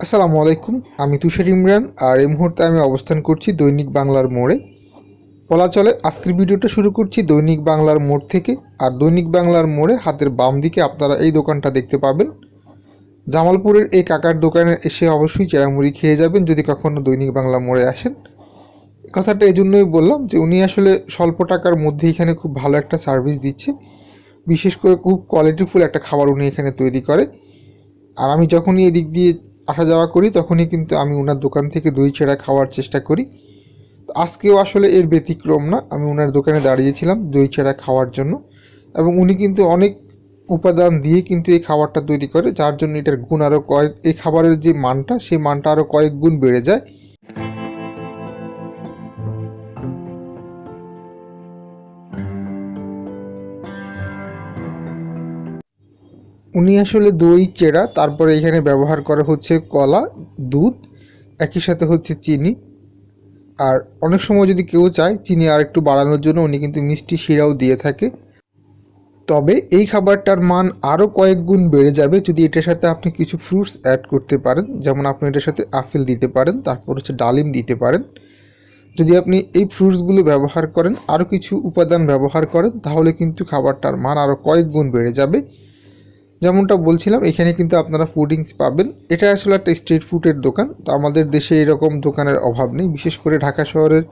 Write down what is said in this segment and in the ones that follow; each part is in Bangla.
আসসালামু আলাইকুম, আমি তুষার ইমরান আর এই মুহূর্তে আমি অবস্থান করছি দৈনিক বাংলার মোড়ে। বলা চলে আজকের ভিডিওটা শুরু করছি দৈনিক বাংলার মোড় থেকে। আর দৈনিক বাংলার মোড়ে হাতের বাম দিকে আপনারা এই দোকানটা দেখতে পাবেন। জামালপুরের এই কাকার দোকানে এসে অবশ্যই চেরামুড়ি খেয়ে যাবেন যদি কখনও দৈনিক বাংলা মোড়ে আসেন। কথাটা এই জন্যই বললাম যে উনি আসলে স্বল্প টাকার মধ্যে এখানে খুব ভালো একটা সার্ভিস দিচ্ছে বিশেষ করে খুব কোয়ালিটিফুল একটা খাবার উনি এখানে তৈরি করে। আর আমি যখনই এদিক দিয়ে আসা যাওয়া করি, তখনই কিন্তু আমি ওনার দোকান থেকে দই ছেঁড়া খাওয়ার চেষ্টা করি। তো আজকেও আসলে এর ব্যতিক্রম না, আমি ওনার দোকানে দাঁড়িয়েছিলাম দই ছেঁড়া খাওয়ার জন্য। এবং উনি কিন্তু অনেক উপাদান দিয়ে কিন্তু এই খাবারটা তৈরি করে, যার জন্য এটার গুণ আরও কয়েক, এই খাবারের যে মানটা, সেই মানটা আরও কয়েক গুণ বেড়ে যায়। উনি আসলে দই, চেরা, তারপরে এখানে ব্যবহার করা হচ্ছে কলা, দুধ, একই সাথে হচ্ছে চিনি। আর অনেক সময় যদি কেউ চায়, চিনি আর একটু বাড়ানোর জন্য উনি কিন্তু মিষ্টি শিরাও দিয়ে থাকে। তবে এই খাবারটার মান আরও কয়েক গুণ বেড়ে যাবে যদি এটার সাথে আপনি কিছু ফ্রুটস অ্যাড করতে পারেন। যেমন আপনি এটার সাথে আপেল দিতে পারেন, তারপর হচ্ছে ডালিম দিতে পারেন। যদি আপনি এই ফ্রুটসগুলো ব্যবহার করেন, আরও কিছু উপাদান ব্যবহার করেন, তাহলে কিন্তু খাবারটার মান আরও কয়েক গুণ বেড়ে যাবে। যেমনটা বলছিলাম, এখানে কিন্তু আপনারা ফুডিংস পাবেন। এটা আসলে একটা স্ট্রিট ফুডের দোকান, তো আমাদের দেশে এরকম দোকানের অভাব নেই। বিশেষ করে ঢাকা শহরের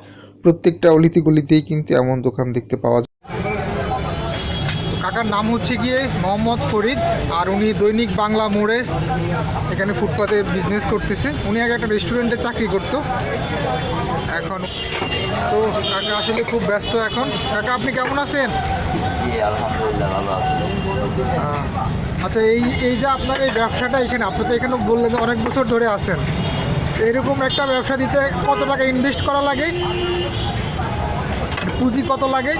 প্রত্যেকটা অলিতে গলিতেই কিন্তু এমন দোকান দেখতে পাওয়া যায়। কাকার নাম হচ্ছে গিয়ে মোহাম্মদ ফরিদ, আর উনি দৈনিক বাংলা মোড়ে এখানে ফুটপাতে বিজনেস করতেছে। উনি আগে একটা রেস্টুরেন্টে চাকরি করতো। এখন তো কাকা আসলে খুব ব্যস্ত এখন। কাকা, আপনি কেমন আছেন? আলহামদুলিল্লাহ ভালো আছি। আচ্ছা এই এই যে আপনার এই ব্যবসাটা এখানে আপনি তো এখানে বললেন যে অনেক বছর ধরে আছেন। এরকম একটা ব্যবসা দিতে কত টাকা ইনভেস্ট করা লাগে? পুঁজি কত লাগে?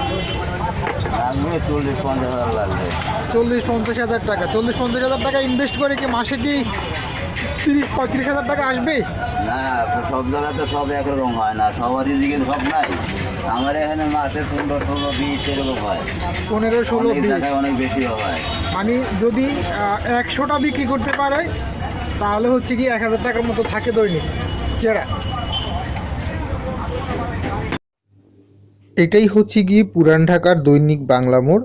লাগবে চল্লিশ পঞ্চাশ হাজার লাগবে। চল্লিশ পঞ্চাশ হাজার টাকা। চল্লিশ পঞ্চাশ হাজার টাকা ইনভেস্ট করে কি মাসে কি তিরিশ পঁয়ত্রিশ হাজার টাকা আসবে? না সব জায়গায় তো সব একরকম হয় না সবারই দিকে সব নাই। আমার এখানে মাসে পনেরো ষোলো বিশ এরকম হয়। পনেরো ষোলো অনেক বিশ। জায়গায় অনেক বেশিও হয়। মানে যদি একশোটা বিক্রি করতে পারে তাহলে হচ্ছে কি এক হাজার টাকার মতো থাকে দৈনিক চেরা এটাই হচ্ছে গিয়ে পুরান ঢাকার দৈনিক বাংলা মোড়।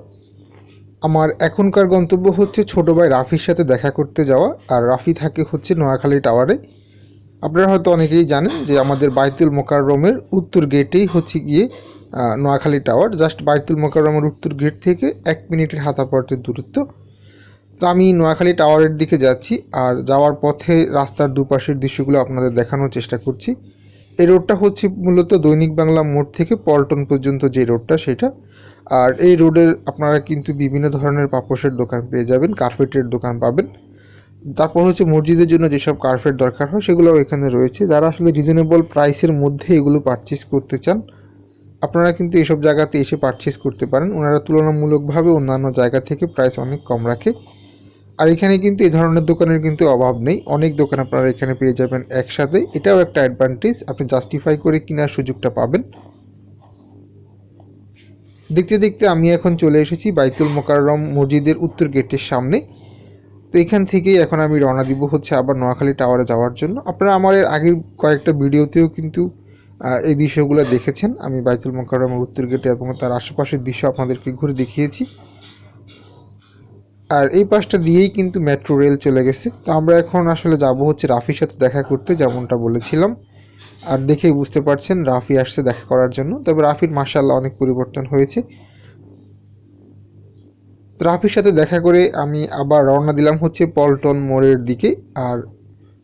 আমার এখনকার গন্তব্য হচ্ছে ছোটো ভাই রাফির সাথে দেখা করতে যাওয়া, আর রাফি থাকে হচ্ছে নোয়াখালী টাওয়ারে। আপনারা হয়তো অনেকেই জানেন যে আমাদের বাইতুল মোকাররমের উত্তর গেটেই হচ্ছে গিয়ে নোয়াখালী টাওয়ার। জাস্ট বাইতুল মোকাররমের উত্তর গেট থেকে এক মিনিটের হাতাপথের দূরত্ব। তো আমি নোয়াখালী টাওয়ারের দিকে যাচ্ছি, আর যাওয়ার পথে রাস্তার দুপাশের দৃশ্যগুলো আপনাদের দেখানোর চেষ্টা করছি। এই রোডটা হচ্ছে মূলত দৈনিক বাংলা মোড় থেকে পল্টন পর্যন্ত যে রোডটা, সেটা আর এই রোডের আপনারা কিন্তু বিভিন্ন ধরনের পাপোশের দোকান পেয়ে যাবেন, কার্পেটের দোকান পাবেন। তারপর হচ্ছে মসজিদের জন্য যেসব কার্পেট দরকার হয়, সেগুলোও এখানে রয়েছে। যারা আসলে রিজনেবল প্রাইসের মধ্যে এগুলো পারচেস করতে চান, আপনারা কিন্তু এসব জায়গাতে এসে পারচেস করতে পারেন। ওনারা তুলনামূলকভাবে অন্যান্য জায়গা থেকে প্রাইস অনেক কম রাখে। আর এখানে কিন্তু এই ধরনের দোকানের কিন্তু অভাব নেই। অনেক দোকান আপনারা এখানে পেয়ে যাবেন একসাথে। এটাও একটা অ্যাডভান্টেজ আপনি জাস্টিফাই করে কেনার সুযোগটা পাবেন। দেখতে দেখতে আমি এখন চলে এসেছি বাইতুল মোকাররম মসজিদের উত্তর গেটের সামনে। তো এখান থেকেই এখন আমি রওনা দিব হচ্ছে আবার নোয়াখালী টাওয়ারে যাওয়ার জন্য। আপনারা আমার এর আগের কয়েকটা ভিডিওতেও কিন্তু এই দৃশ্যগুলো দেখেছেন। আমি বাইতুল মোকাররমের উত্তর গেটে এবং তার আশেপাশের দৃশ্য আপনাদেরকে ঘুরে দেখিয়েছি। আর এই পাশটা দিয়েই কিন্তু মেট্রো রেল চলে গেছে। তো আমরা এখন আসলে যাব হচ্ছে রাফির সাথে দেখা করতে, যেমনটা বলেছিলাম। আর দেখেই বুঝতে পারছেন, রাফি আসছে দেখা করার জন্য। তবে রাফির মার্শাল্লাহ অনেক পরিবর্তন হয়েছে। রাফির সাথে দেখা করে আমি আবার রওনা দিলাম হচ্ছে পল্টন মোড়ের দিকে। আর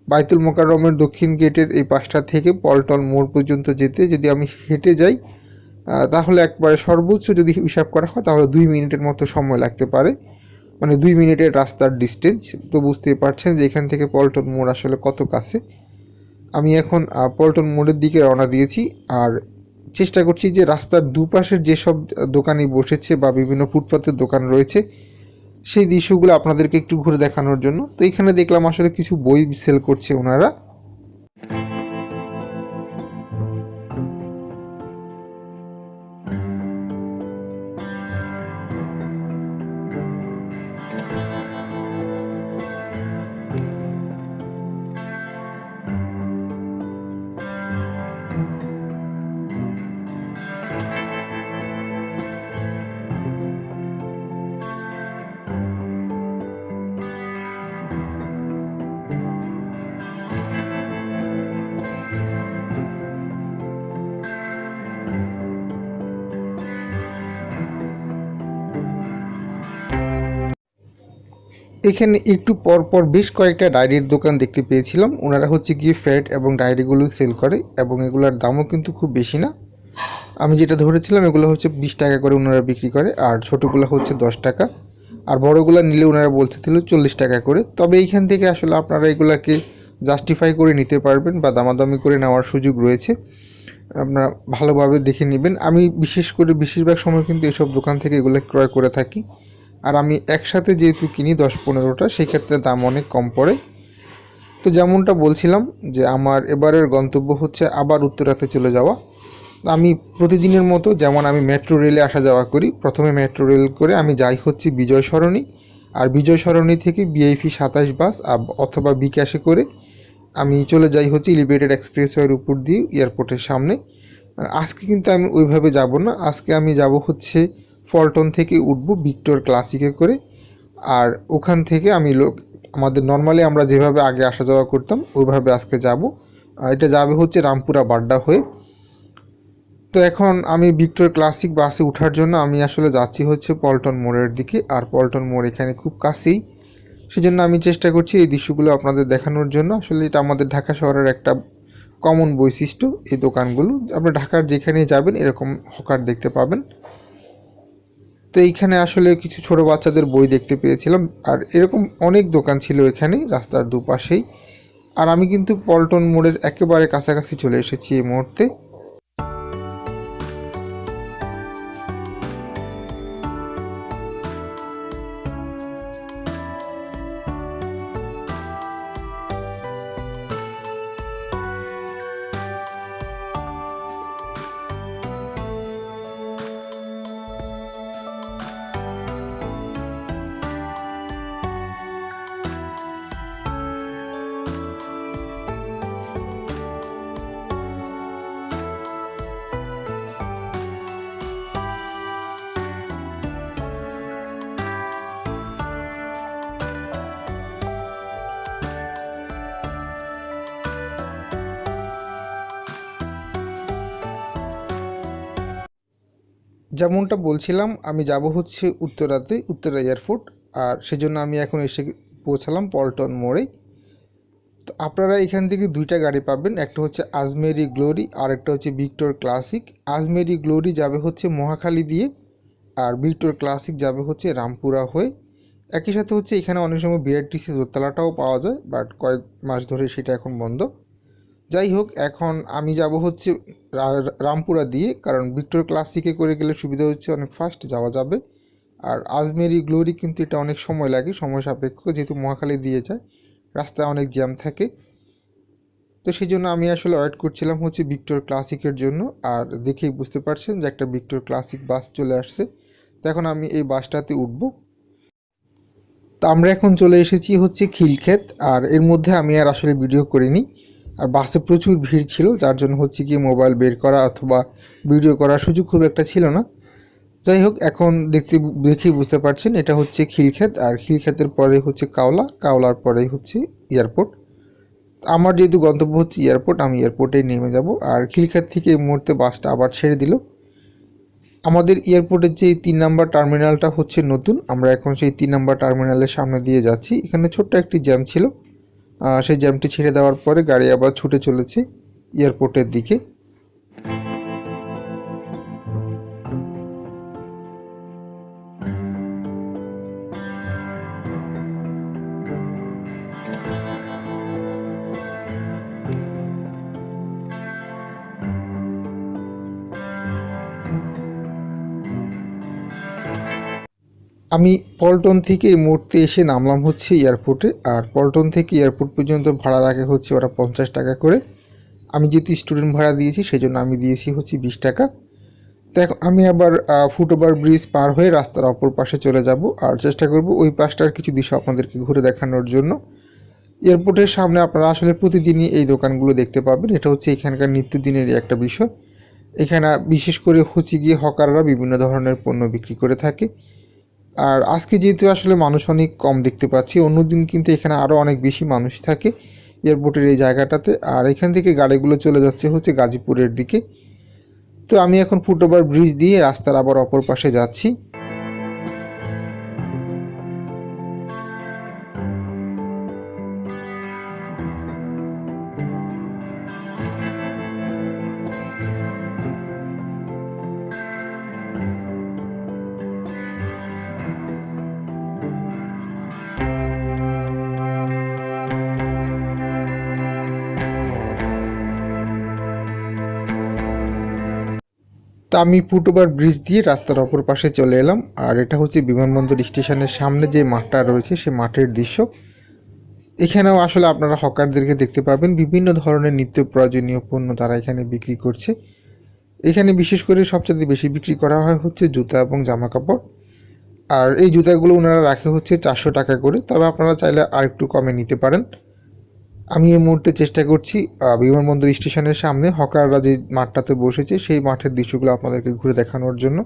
বাইতুল মোকাররমের দক্ষিণ গেটের এই পাশটা থেকে পল্টন মোড় পর্যন্ত যেতে যদি আমি হেঁটে যাই তাহলে একবারে সর্বোচ্চ যদি হিসাব করা হয়, তাহলে দুই মিনিটের মতো সময় লাগতে পারে। মানে দুই মিনিটের রাস্তার ডিস্টেন্স তো বুঝতেই পারছেন যে এখান থেকে পল্টন মোড় আসলে কত কাছে। আমি এখন পল্টন মোড়ের দিকে রওনা দিয়েছি আর চেষ্টা করছি যে রাস্তার দুপাশের যেসব দোকানে বসেছে বা বিভিন্ন ফুটপাথের দোকান রয়েছে, সেই দৃশ্যগুলো আপনাদেরকে একটু ঘুরে দেখানোর জন্য। তো এখানে দেখলাম আসলে কিছু বই সেল করছে ওনারা। এখানে একটু পর পর বেশ কয়েকটা ডায়েরির দোকান দেখতে পেয়েছিলাম। ওনারা হচ্ছে গিয়ে ফ্যাট এবং ডায়েরিগুলো সেল করে এবং এগুলোর দামও কিন্তু খুব বেশি না। আমি যেটা ধরেছিলাম, এগুলো হচ্ছে বিশ টাকা করে ওনারা বিক্রি করে, আর ছোটোগুলো হচ্ছে দশ টাকা। আর বড়গুলো নিলে ওনারা বলতেছিল চল্লিশ টাকা করে। তবে এইখান থেকে আসলে আপনারা এগুলাকে জাস্টিফাই করে নিতে পারবেন বা দামাদামি করে নেওয়ার সুযোগ রয়েছে। আপনারা ভালোভাবে দেখে নেবেন। আমি বিশেষ করে বেশিরভাগ সময় কিন্তু এসব দোকান থেকে এগুলো ক্রয় করে থাকি। আর আমি একসাথে যেহেতু কিনি দশ পনেরোটা সেই ক্ষেত্রে দাম অনেক কম পড়ে। তো যেমনটা বলছিলাম যে আমার এবারের গন্তব্য হচ্ছে আবার উত্তরাতে চলে যাওয়া। আমি প্রতিদিনের মতো যেমন আমি মেট্রো রেলে আসা যাওয়া করি, প্রথমে মেট্রো রেল করে আমি যাই হচ্ছে বিজয় সরণি আর বিজয় সরণি থেকে বিআইপি সাতাশ বাস অথবা বিকাশে করে আমি চলে যাই হচ্ছে এলিভেটেড এক্সপ্রেসওয়ের উপর দিয়ে এয়ারপোর্টের সামনে। আজকে কিন্তু আমি ওইভাবে যাব না, আজকে আমি যাব হচ্ছে ফলটন থেকে উঠব ভিক্টোর ক্লাসিকে করে। আর ওখান থেকে আমি লোক, আমাদের নর্মালি আমরা যেভাবে আগে আসা যাওয়া করতাম, ওইভাবে আজকে যাব। এটা যাবে হচ্ছে রামপুরা বাড্ডা হয়ে। তো এখন আমি ভিক্টোর ক্লাসিক বাসে ওঠার জন্য আমি আসলে যাচ্ছি হচ্ছে পল্টন মোড়ের দিকে। আর পল্টন মোড় এখানে খুব কাছেই। সেজন্য আমি চেষ্টা করছি এই দৃশ্যগুলো আপনাদের দেখানোর জন্য। আসলে এটা আমাদের ঢাকা শহরের একটা কমন বৈশিষ্ট্য, এই দোকানগুলো। আপনার ঢাকার যেখানে যাবেন এরকম হকার দেখতে পাবেন। তো এইখানে আসলে কিছু ছোট বাচ্চাদের বই দেখতে পেয়েছিলাম। আর এরকম অনেক দোকান ছিল এখানে, রাস্তার দুপাশেই। আর আমি কিন্তু পল্টন মোড়ের একেবারে কাছাকাছি চলে এসেছি এই মুহূর্তে। যেমনটা বলছিলাম, আমি যাব হচ্ছে উত্তরাতে, উত্তরা এয়ারপোর্ট আর সেজন্য আমি এখন এসে পৌঁছালাম পল্টন মোড়ে। তো আপনারা এখান থেকে দুইটা গাড়ি পাবেন, একটা হচ্ছে আজমেরি গ্লোরি, আর একটা হচ্ছে ভিক্টোর ক্লাসিক। আজমেরি গ্লোরি যাবে হচ্ছে মহাখালী দিয়ে, আর ভিক্টোর ক্লাসিক যাবে হচ্ছে রামপুরা হয়ে। একই সাথে হচ্ছে এখানে অনেক সময় বিআরটিসি দোতলাটাও পাওয়া যায়, বাট কয়েক মাস ধরে সেটা এখন বন্ধ। যাই হোক, এখন আমি যাব হচ্ছে রামপুরা দিয়ে, কারণ ভিক্টোর ক্লাসিকে করে গেলে সুবিধা হচ্ছে অনেক ফাস্ট যাওয়া যাবে। আর আজমেরি গ্লোরি কিন্তু এটা অনেক সময় লাগে, সময় সাপেক্ষ, যেহেতু মহাখালী দিয়ে যায়, রাস্তায় অনেক জ্যাম থাকে। তো সেই জন্য আমি আসলে ওয়েট করছিলাম হচ্ছে ভিক্টোর ক্লাসিকের জন্য, আর দেখেই বুঝতে পারছেন যে একটা ভিক্টোর ক্লাসিক বাস চলে আসছে। তো এখন আমি এই বাসটাতে উঠব। তো আমরা এখন চলে এসেছি হচ্ছে খিলক্ষেত, আর এর মধ্যে আমি আর আসলে ভিডিও করিনি। আর বাসে প্রচুর ভিড় ছিল, যার জন্য হচ্ছে কি মোবাইল বের করা অথবা ভিডিও করার সুযোগ খুব একটা ছিল না। যাই হোক, এখন দেখতে, দেখেই বুঝতে পারছেন, এটা হচ্ছে খিলক্ষেত, আর খিলক্ষেতের পরে হচ্ছে কাওলা, কাওলার পরেই হচ্ছে এয়ারপোর্ট। আমার যেহেতু গন্তব্য হচ্ছে এয়ারপোর্ট, আমি এয়ারপোর্টেই নেমে যাব। আর খিলক্ষেত থেকে এই মুহূর্তে বাসটা আবার ছেড়ে দিল। আমাদের এয়ারপোর্টের যে তিন নাম্বার টার্মিনালটা হচ্ছে নতুন, আমরা এখন সেই তিন নাম্বার টার্মিনালের সামনে দিয়ে যাচ্ছি। এখানে ছোট্ট একটি জ্যাম ছিল। সেই জ্যামটি ছেড়ে দেওয়ার পরে গাড়ি আবার ছুটে চলেছে এয়ারপোর্টের দিকে। আমি পল্টন থেকে এই মুহূর্তে এসে নামলাম হচ্ছে এয়ারপোর্টে, আর পল্টন থেকে এয়ারপোর্ট পর্যন্ত ভাড়া রাখে হচ্ছে ওরা পঞ্চাশ টাকা করে আমি যেহেতু স্টুডেন্ট ভাড়া দিয়েছি সেই জন্য আমি দিয়েছি হচ্ছে বিশ টাকা। এখন আমি আবার ফুটওভার ব্রিজ পার হয়ে রাস্তার অপর পাশে চলে যাব, আর চেষ্টা করব ওই পাশটার কিছু দৃশ্য আপনাদেরকে ঘুরে দেখানোর জন্য। এয়ারপোর্টের সামনে আপনারা আসলে প্রতিদিনই এই দোকানগুলো দেখতে পাবেন, এটা হচ্ছে এখানকার নিত্যদিনেরই একটা বিষয়। এখানে বিশেষ করে হচ্ছে গিয়ে হকাররা বিভিন্ন ধরনের পণ্য বিক্রি করে থাকে। আর আজকে যেহেতু আসলে মানুষ অনেক কম দেখতে পাচ্ছি, অন্যদিন কিন্তু এখানে আরও অনেক বেশি মানুষ থাকে এয়ারপোর্টের এই জায়গাটাতে। আর এখান থেকে গাড়িগুলো চলে যাচ্ছে হচ্ছে গাজীপুরের দিকে। তো আমি এখন ফুটওভার ব্রিজ দিয়ে রাস্তার আবার অপর পাশে যাচ্ছি। তা আমি ফুটওভার ব্রিজ দিয়ে রাস্তার অপর পাশে চলে এলাম। আর এটা হচ্ছে বিমানবন্দর স্টেশনের সামনে যে মাঠটা রয়েছে, সে মাঠের দৃশ্য। এখানেও আসলে আপনারা হকারদেরকে দেখতে পাবেন। বিভিন্ন ধরনের নিত্য প্রয়োজনীয় পণ্য তারা এখানে বিক্রি করছে। এখানে বিশেষ করে সবচেয়ে বেশি বিক্রি করা হয় হচ্ছে জুতা এবং জামা কাপড় আর এই জুতাগুলো ওনারা রাখে হচ্ছে চারশো টাকা করে। তবে আপনারা চাইলে আর একটু কমে নিতে পারেন। আমি এই মুহূর্তে চেষ্টা করছি বিমানবন্দর স্টেশনের সামনে হকাররা যে মাঠটাতে বসেছে, সেই মাঠের দৃশ্যগুলো আপনাদেরকে ঘুরে দেখানোর জন্য।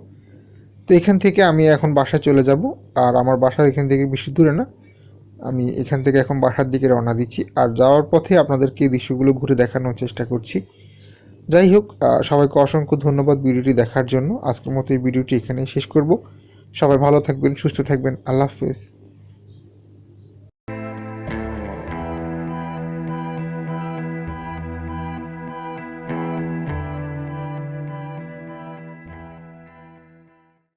তো এখান থেকে আমি এখন বাসায় চলে যাব, আর আমার বাসা এখান থেকে বেশি দূরে না। আমি এখান থেকে এখন বাসার দিকে রওনা দিচ্ছি, আর যাওয়ার পথে আপনাদেরকে এই দৃশ্যগুলো ঘুরে দেখানোর চেষ্টা করছি। যাই হোক সবাইকে অসংখ্য ধন্যবাদ ভিডিওটি দেখার জন্য। আজকের মতো এই ভিডিওটি এখানেই শেষ করব। সবাই ভালো থাকবেন, সুস্থ থাকবেন। আল্লাহ হাফেজ।